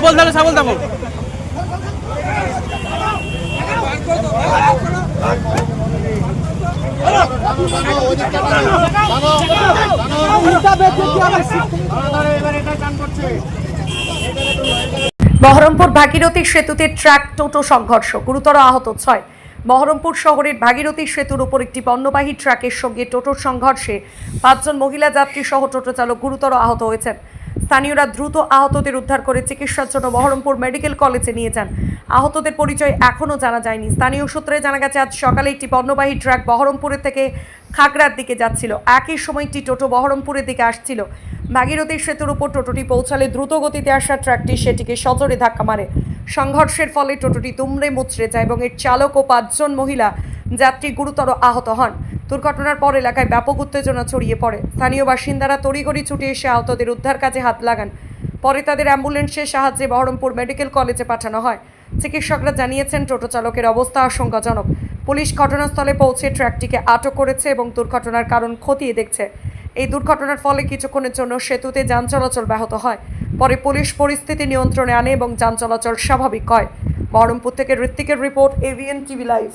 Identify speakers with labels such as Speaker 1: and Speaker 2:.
Speaker 1: চলো
Speaker 2: দাও সাবল দাও।
Speaker 3: বহরমপুর ভাগীরথী সেতুতে ট্রাক, টোটো সংঘর্ষ, গুরুতর আহত ছয়। বহরমপুর শহরের ভাগীরথী সেতুর উপর একটি পণ্যবাহী ট্রাকের সঙ্গে টোটোর সংঘর্ষে পাঁচজন মহিলা, যাত্রী সহ টোটো চালক গুরুতর আহত হয়েছেন। স্থানীয়রা দ্রুত আহতদের উদ্ধার করে চিকিৎসার জন্য বহরমপুর মেডিকেল কলেজে নিয়ে যান। আহতদের পরিচয় এখনও জানা যায়নি। স্থানীয় সূত্রে জানা গেছে, আজ সকালে একটি পণ্যবাহী ট্রাক বহরমপুরের থেকে খাগড়ার দিকে যাচ্ছিল। একই সময় একটি টোটো বহরমপুরের দিকে আসছিল। ভাগীরথী সেতুর উপর টোটোটি পৌঁছালে দ্রুত গতিতে আসা ট্রাকটি সেটিকে সজোরে ধাক্কা মারে। সংঘর্ষের ফলে টোটোটি দুমড়ে মুচড়ে যায় এবং এর চালক ও পাঁচজন মহিলা যাত্রী গুরুতর আহত হন। দুর্ঘটনার পর এলাকায় ব্যাপক উত্তেজনা ছড়িয়ে পড়ে। স্থানীয় বাসিন্দারা তড়িঘড়ি ছুটে এসে আহতদের উদ্ধার কাজে হাত লাগান। পরে তাদের অ্যাম্বুলেন্সের সাহায্যে বহরমপুর মেডিকেল কলেজে পাঠানো হয়। চিকিৎসকরা জানিয়েছেন, টোটো চালকের অবস্থা আশঙ্কাজনক। পুলিশ ঘটনাস্থলে পৌঁছে ট্র্যাকটিকে আটক করেছে এবং দুর্ঘটনার কারণ খতিয়ে দেখছে। এই দুর্ঘটনার ফলে কিছুক্ষণের জন্য সেতুতে যান চলাচল ব্যাহত হয়। পরে পুলিশ পরিস্থিতি নিয়ন্ত্রণে আনে এবং যান চলাচল স্বাভাবিক হয়। বহরমপুর থেকে ঋত্বিকের রিপোর্ট, এভিএন টিভি লাইভ।